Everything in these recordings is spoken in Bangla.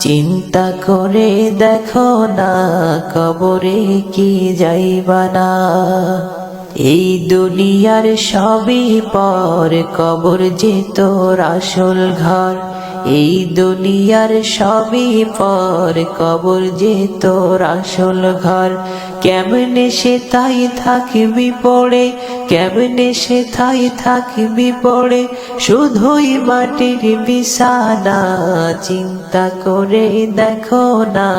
চিন্তা করে দেখো না, কবরে কি যাইবা না। এই দুনিয়ার সবই পর, কবর যে তোর আসল ঘর। এই দুনিয়ার সবই পর কবর যে তোর আসল ঘর। কেমনে সে তাই থাকবি পড়ে, কেমনে সে তাই থাকবি পড়ে, শুধুই মাটির বিছানা, চিন্তা করে দেখো না,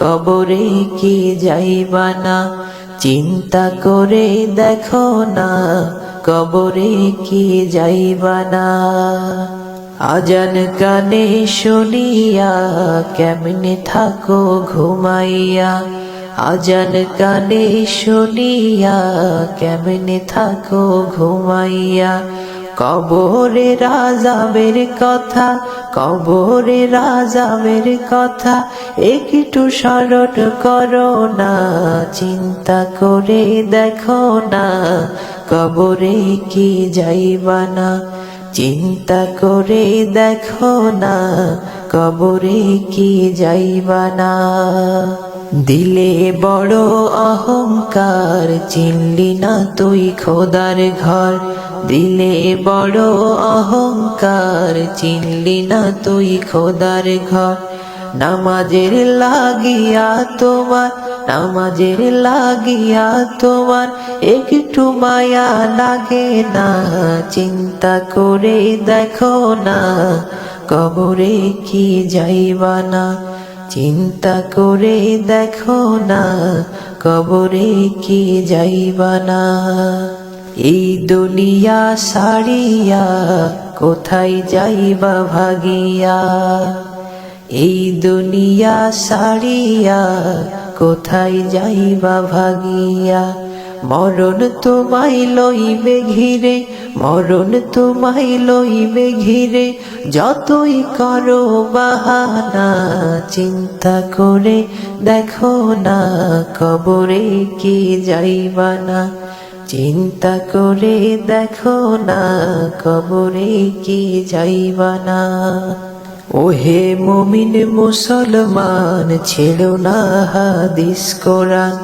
কবরে কি যাইবা না। চিন্তা করে দেখো না, কবরে কি যাইবা না। আজান কানে শুনিয়া, কেমনে থাকো ঘুমাইয়া? আজান কানে শুনিয়া, কেমনে থাকো ঘুমাইয়া? কবরে রাজাবের কথা, কবরে রাজাবের কথা, একটু স্মরণ করো না, চিন্তা করে দেখো না, কবরে কি যাইবা না? চিন্তা করে দেখো না, কবরে কি যাইবা না। দিলে বড় অহংকার, চিনলি না তুই খোদার ঘর। দিলে বড় অহংকার, চিনলি না তুই খোদার ঘর। নামাজের লাগিয়া তোমার, নামাজের লাগিয়া তোমার, একটু মায়া লাগে না, চিন্তা করে দেখো না, কবরে কি যাইবা না, চিন্তা করে দেখো না, কবরে কি যাইবা না। এই দুনিয়া সারিয়া কোথায় যাইবা ভাগিয়া? এই দুনিয়া সারিয়া কোথায় যাইবা ভাগিয়া? মরণ তোমায় লইবে ঘিরে, মরণ তোমায় লইবে ঘিরে, যতই করো বাহানা, চিন্তা করে দেখো না কবরে কি যাইবা না। চিন্তা করে দেখো না কবরে কি যাইবা না। ওহে মমিন মুসলমান, ছেড়ো না হাদিস কোরআন।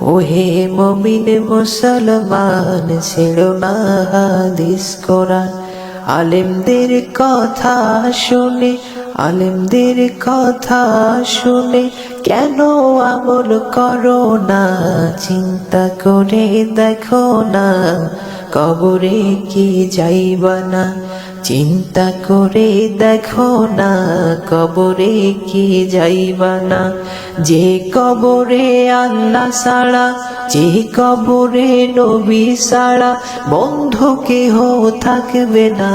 ওহে মমিন মুসলমান, ছেড়ো না হাদিস কোরআন। আলেমদের কথা শুনে, আলেমদের কথা শুনে কেন আমল করো না? চিন্তা করে দেখো না, কবরে কি যাইবা না? চিন্তা করে দেখো না, কবরে কি যাইবা না? যে কবরে আল্লাহ সাড়া যে কবরে নবী সাড়া বন্ধু কেহ থাকবে না।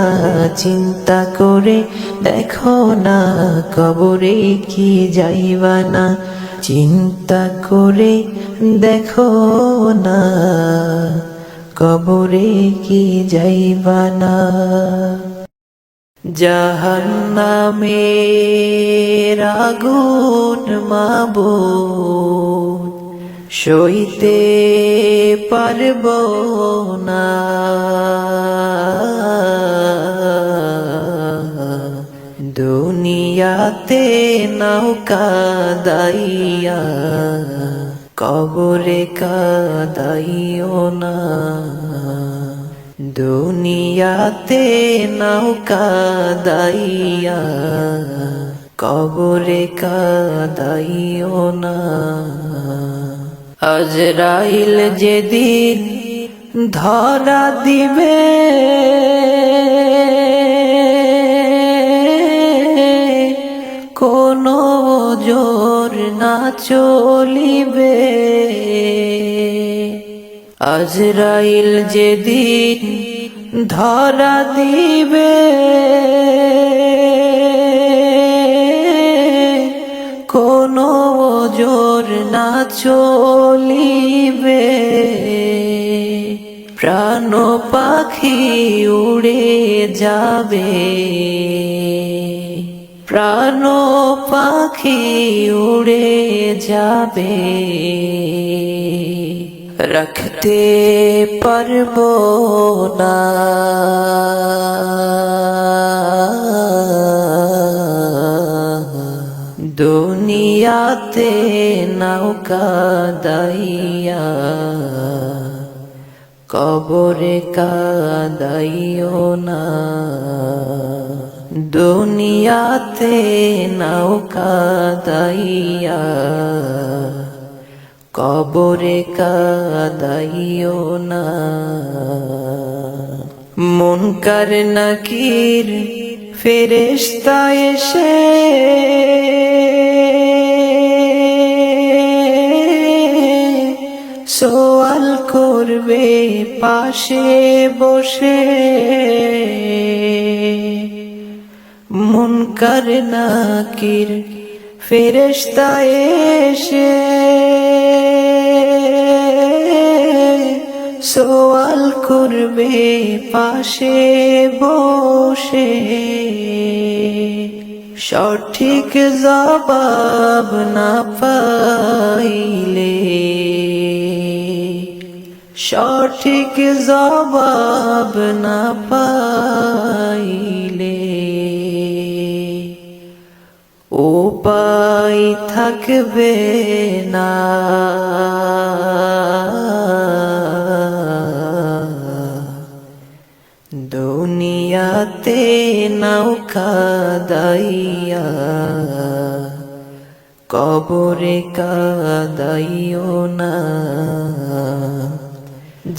চিন্তা করে দেখো না, কবরে কি যাইবা না? চিন্তা করে দেখো না, কবরে কি যাইবা না? জাহান্নামের আগুন মাবো সইতে পারব না। দুনিয়াতে নৌকা দাইয়া কবরে কাদাইও না। দুনিয়াতে নৌকা দাইয়া কবরে কাদাইও না। আজরাইল যেদিন ধরা দিবে কোনো জোর না চলিবে। আজরাইল যেদিন ধরা দিবে, কোনো জোর না চলিবে। প্রাণ পাখি উড়ে যাবে, প্রাণ পাখি উড়ে যাবে। রাখতে পারব না দুনিয়াতে নৌকা দাইয়া কবরে কাদাইও না দুনিয়াতে নৌকা দাইয়া কবরে কাদাইও না। মুনকার নাকির ফেরেশতা এসে। সোয়াল করবে পাশে বসে। মন মুনকার নাকির ফেরেশতা এসে। সোয়াল করবে পাশে বসে। সঠিক জবাব না পাইলে। সঠিক জবাব না পাইলে। উপায় থাকবে না। দুনিয়াতে নৌকা দাইয়া কবরে কাদাইও না।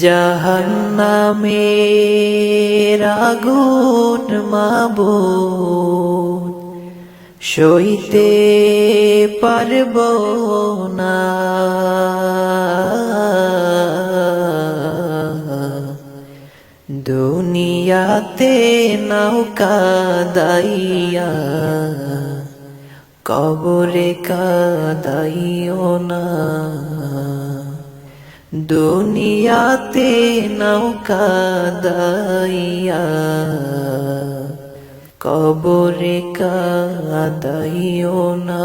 জাহান্নামে আগুন মাবুদ সইতে পারব না। দুনিয়াতে নৌকা দাইয়া কবরে কাদাইও না। দুনিয়াতে নৌকা দাইয়া কবরে কাদাইও না।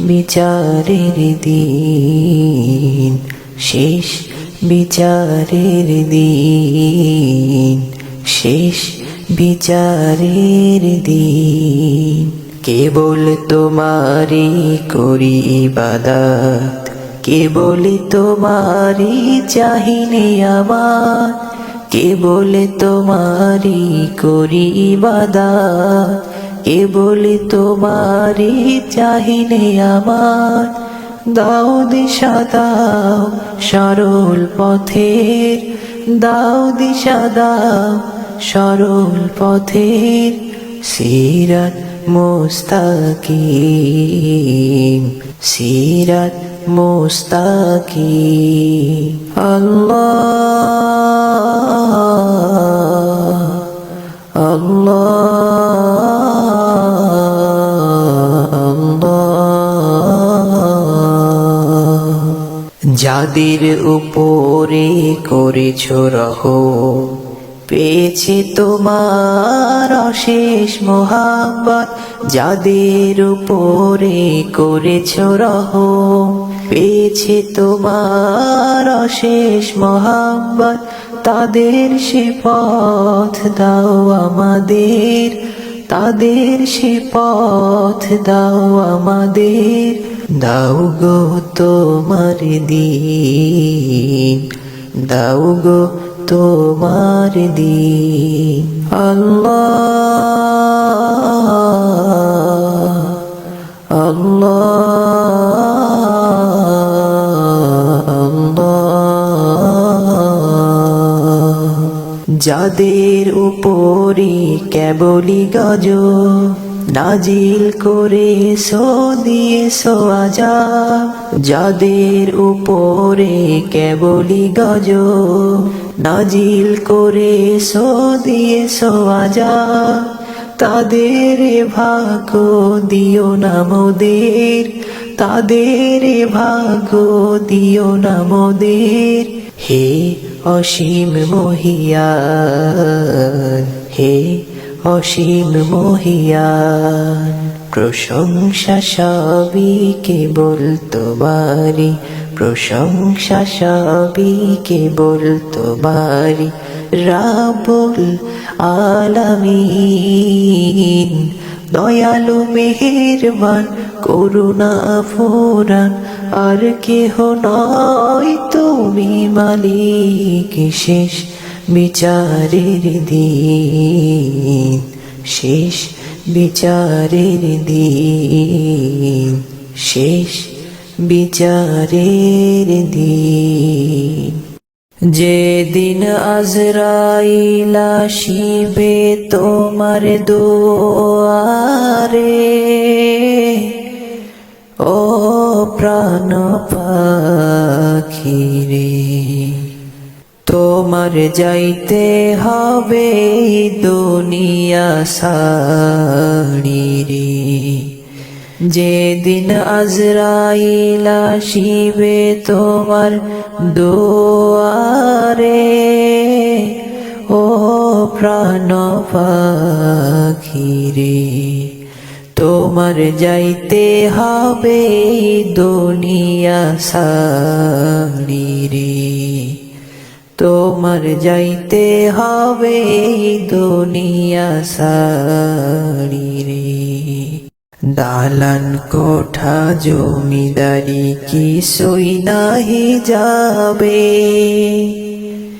বিচারের দিন, শেষ বিচারের দিন, শেষ বিচারের দিন। কেবল তোমারি করি ইবাদত, কেবল তোমারি চাহিনে আমার, কেবল তোমারি করি ইবাদত। কেবল তোমারি চাহিনে আমার। দাও দিশা, দাও সরল পথের। দাও দিশা, দাও সরল পথের। সিরাত মুস্তাকিম, সিরাত আল্লাহ আল্লাহ যাদের উপরে করেছ রহ পেয়েছে তোমার অশেষ মোহাম্মত যাদের উপরে করেছ রহ পেয়েছে তোমার অশেষ মোহাম্মত তাদের সে পথ দাও আমাদের, তাদের সে পথ দাও আমাদের। দাও গো তোমার দিন, দাও গো তোমার দিন। আল্লাহ আল্লাহ আল্লাহ। যাদের উপরে কেবলি গজ নাজিল করে সো দিয়ে সো আজা যাদের উপরে কেবলি গজ নাজিল করে সো দিয়ে সো আজা তাদের ভাগ দিও না মোদের, তাদের ভাগ দিও না মোদের। হে অসীম মহিয়ান হে অসীম মহিয়ান প্রশংসা সবই কেবল তোমারি প্রশংসা সবই কেবল তোমারি রাবুল আলামিন, দয়ালু, মেহেরবান করুণা ফোরান আর কেহ নয় তুমি মালিক শেষ, বিচারের দিন শেষ, বিচারের দিন শেষ, বিচারের দিন। যেদিন আজরাইল আসিবে তোমার দুয়ারে ও প্রাণ পাখিরে তোমার যাইতে হবে দুনিয়া সাড়ি রে। যেদিন আজরাইল আসিবে তোমার দুয়ারে, ও প্রাণ পাখিরে তোমার যাইতে হবে দুনিয়া সাড়ি রে। তোমার যাইতে হবে দুনিয়া সাড়ি রে। দালান কোঠা, জমিদারি কি সই নাহি যাবে।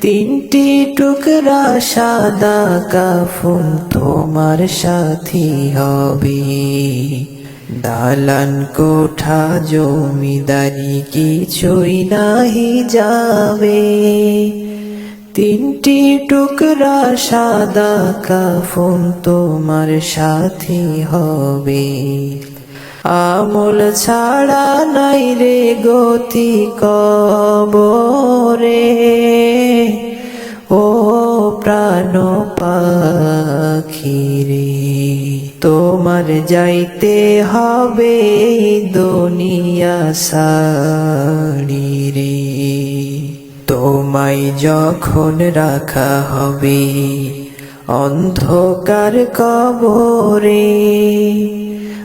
তিনটি টুকরা সাদা কাফুন তোমার সাথী হবে। দালান কোঠা, জমিদারি কিছুই নাহি যাবে। তিনটি টুকরা সাদা কাফুন তোমার সাথী হবে। আমল ছাড়া নাই রে গতি কবরে। ও প্রাণ পাখিরে তোমার যাইতে হবে দুনিয়া সাড়ি রে। তোমায় যখন রাখা হবে অন্ধকার কবরে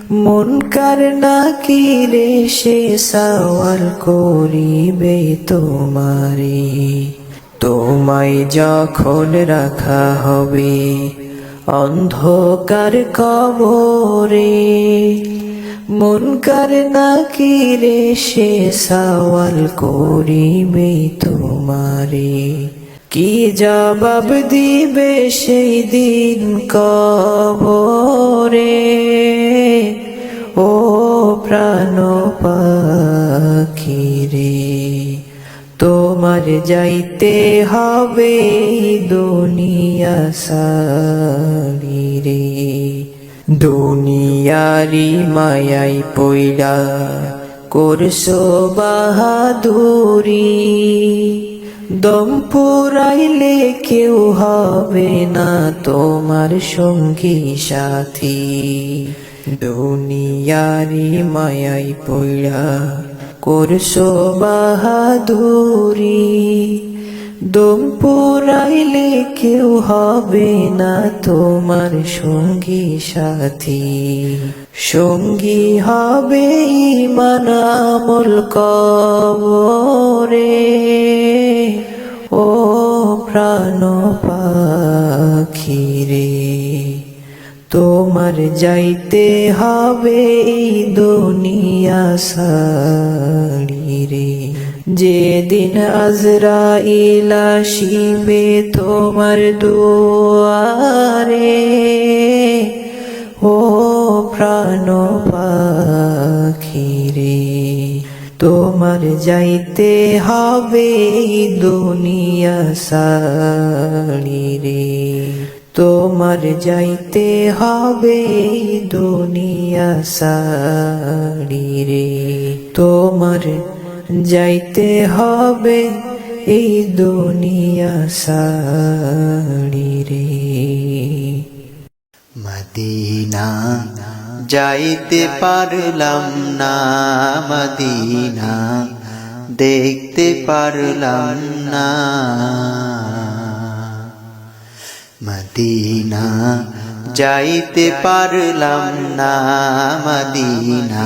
মনকার নাকি রে সে সওয়াল করিবে তোমারে। তোমায় যখন রাখা হবে অন্ধকার কবরে মনকার নাকি রে সে সওয়াল করিবে তোমারে। কি জবাব দিবে সেই দিন কবরে? ও প্রাণ পাখিরে তোমার যাইতে হবে দুনিয়া সারি রে। দুনিয়ারি মায়াই পইলা করছ বাহাদুরি। দম পুরাইলে কেউ হবে না তোমার সঙ্গী সাথী। দুনিয়ারি মায়াই পইলা করছ বাহাদুরি। দম পুরাইলে কেউ হবে না তোমার সঙ্গী সাথী। সঙ্গী হবে ইমান আমল কবরে। ও প্রাণ পাখিরে তোমার যাইতে হবে দুনিয়া সাড়ি রে। যেদিন আজরাইল আসিবে তোমার দুয়ারে, ও প্রাণ পাখিরে, তোমার যাইতে হবে দুনিয়া সাড়ি রে তোমার যাইতে হবে দুনিয়া সাড়ি রে তোমার যাইতে হবে এই দুনিয়া সাড়ি রে। মদিনা যাইতে পারলাম না, মদিনা দেখতে পারলাম না। মদিনা যাইতে পারলাম না, মদিনা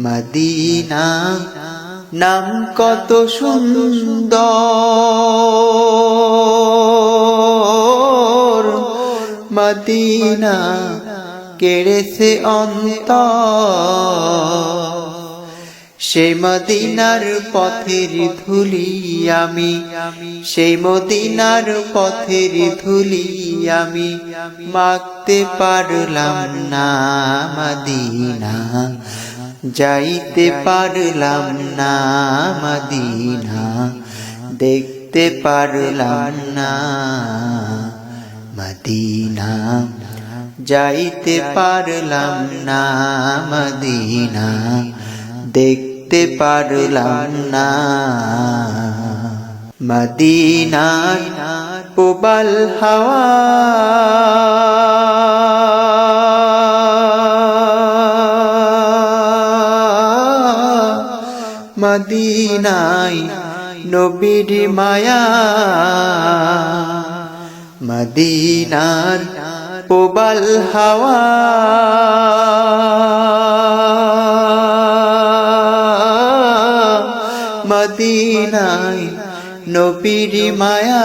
মদিনা নাম কত সুন্দর। মদিনা কেড়েছে অন্ত সেই মদিনার পথের ধুলি আমি সেই মদিনার পথের ধুলি আমি মাখতে পারলাম না মদিনা। যাইতে পারলাম না মদিনা, দেখতে পারলাম না মদিনা। যাইতে পারলাম না মদিনা, দেখতে পারলাম না মদিনার পোবাল হাওয়া। মদিনায় নবীর মায়া। মদিনার পোবাল হাওয়া। মদিনায় নবীর মায়া।